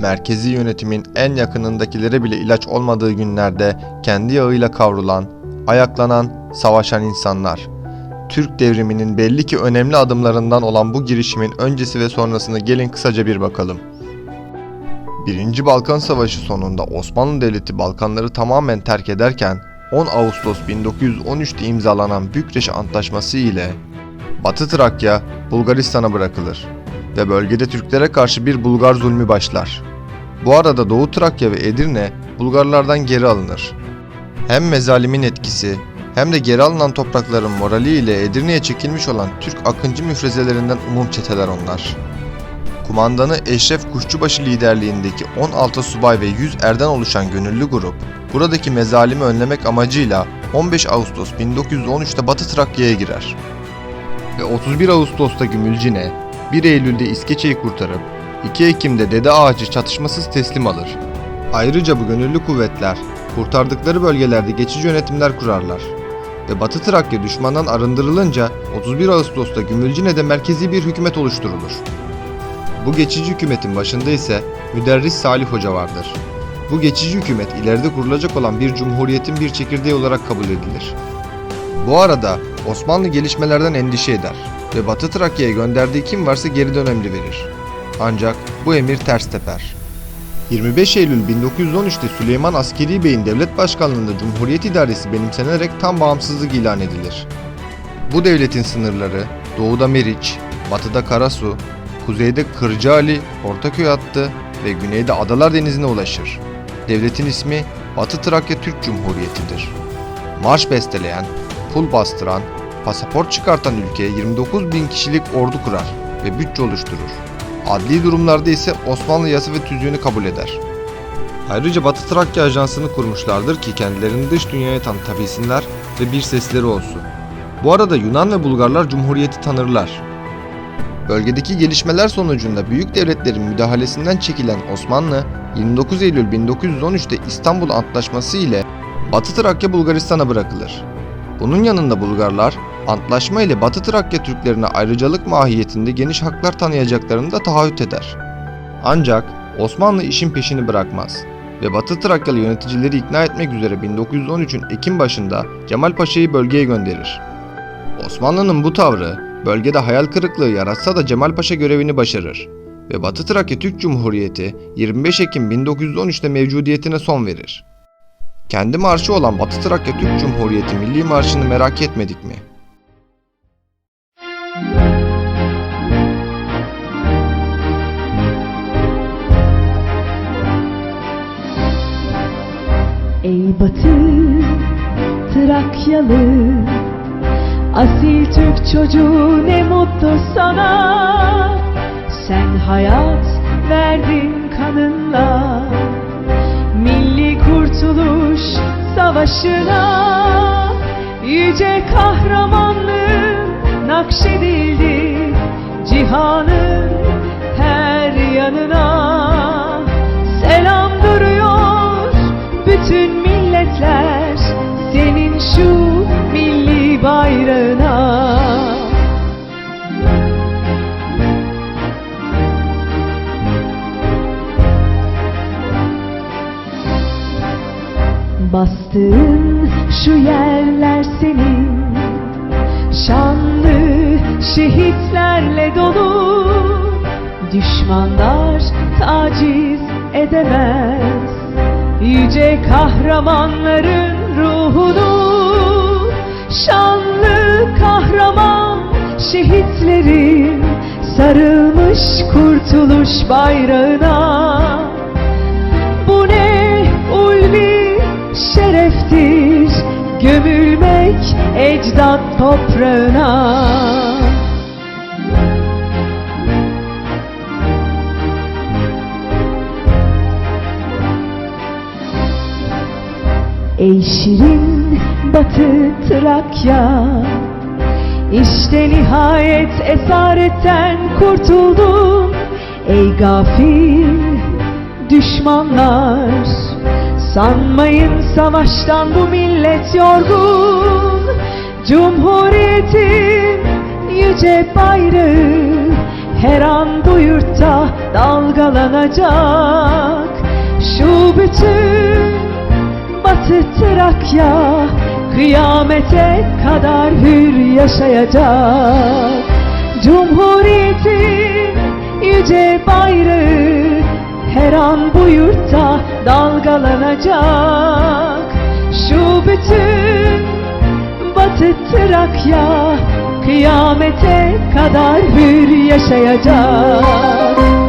merkezi yönetimin en yakınındakilere bile ilaç olmadığı günlerde kendi yağıyla kavrulan, ayaklanan, savaşan insanlar. Türk devriminin belli ki önemli adımlarından olan bu girişimin öncesi ve sonrasını gelin kısaca bir bakalım. Birinci Balkan Savaşı sonunda Osmanlı Devleti Balkanları tamamen terk ederken 10 Ağustos 1913'te imzalanan Bükreş Antlaşması ile Batı Trakya Bulgaristan'a bırakılır ve bölgede Türklere karşı bir Bulgar zulmü başlar. Bu arada Doğu Trakya ve Edirne Bulgarlardan geri alınır. Hem mezalimin etkisi hem de geri alınan toprakların morali ile Edirne'ye çekilmiş olan Türk akıncı müfrezelerinden umum çeteler onlar. Kumandanı Eşref Kuşçubaşı liderliğindeki 16 subay ve 100 erden oluşan gönüllü grup, buradaki mezalimi önlemek amacıyla 15 Ağustos 1913'te Batı Trakya'ya girer. Ve 31 Ağustos'ta Gümülcine, 1 Eylül'de İskeçe'yi kurtarıp 2 Ekim'de Dede Ağacı çatışmasız teslim alır. Ayrıca bu gönüllü kuvvetler kurtardıkları bölgelerde geçici yönetimler kurarlar. Ve Batı Trakya düşmandan arındırılınca 31 Ağustos'ta Gümülcine'de merkezi bir hükümet oluşturulur. Bu geçici hükümetin başında ise Müderris Salih Hoca vardır. Bu geçici hükümet ileride kurulacak olan bir cumhuriyetin bir çekirdeği olarak kabul edilir. Bu arada Osmanlı gelişmelerden endişe eder ve Batı Trakya'ya gönderdiği kim varsa geri dön emri verir. Ancak bu emir ters teper. 25 Eylül 1913'te Süleyman Askeri Bey'in devlet başkanlığında Cumhuriyet İdaresi benimsenerek tam bağımsızlık ilan edilir. Bu devletin sınırları doğuda Meriç, batıda Karasu, kuzeyde Kırcaali, Ortaköy hattı ve güneyde Adalar Denizi'ne ulaşır. Devletin ismi Batı Trakya Türk Cumhuriyeti'dir. Marş besteleyen, pul bastıran, pasaport çıkartan ülkeye 29 bin kişilik ordu kurar ve bütçe oluşturur. Adli durumlarda ise Osmanlı yasa ve tüzüğünü kabul eder. Ayrıca Batı Trakya Ajansı'nı kurmuşlardır ki kendilerini dış dünyaya tanıtabilsinler ve bir sesleri olsun. Bu arada Yunan ve Bulgarlar Cumhuriyeti tanırlar. Bölgedeki gelişmeler sonucunda büyük devletlerin müdahalesinden çekilen Osmanlı, 29 Eylül 1913'te İstanbul Antlaşması ile Batı Trakya Bulgaristan'a bırakılır. Bunun yanında Bulgarlar, antlaşma ile Batı Trakya Türklerine ayrıcalık mahiyetinde geniş haklar tanıyacaklarını da taahhüt eder. Ancak Osmanlı işin peşini bırakmaz ve Batı Trakyalı yöneticileri ikna etmek üzere 1913'ün Ekim başında Cemal Paşa'yı bölgeye gönderir. Osmanlı'nın bu tavrı bölgede hayal kırıklığı yaratsa da Cemal Paşa görevini başarır ve Batı Trakya Türk Cumhuriyeti 25 Ekim 1913'te mevcudiyetine son verir. Kendi marşı olan Batı Trakya Türk Cumhuriyeti Milli Marşı'nı merak etmedik mi? Batı Trakyalı. Asil Türk çocuğu ne mutlu sana. Sen hayat verdin kanınla. Milli kurtuluş savaşına. Yüce kahramanlığın nakşedildi Cihanın her yanına. Selam duruyor bütün Bastığın şu yerler senin. Şanlı şehitlerle dolu. Düşmanlar taciz edemez. Yüce kahramanların ruhunu. Şanlı kahraman şehitlerin Sarılmış kurtuluş bayrağına Gömülmek ecdat toprağına. Ey şirin batı Trakya İşte nihayet esaretten kurtuldun Ey gafil düşmanlar Sanmayın savaştan bu millet yorgun. Cumhuriyetin yüce bayrağı her an bu yurtta dalgalanacak. Şu bütün Batı Trakya kıyamete kadar hür yaşayacak. Cumhuriyetin yüce bayrağı her an bu yurtta dalgalanacak. Şu bütün Batı Trakya kıyamete kadar hür yaşayacak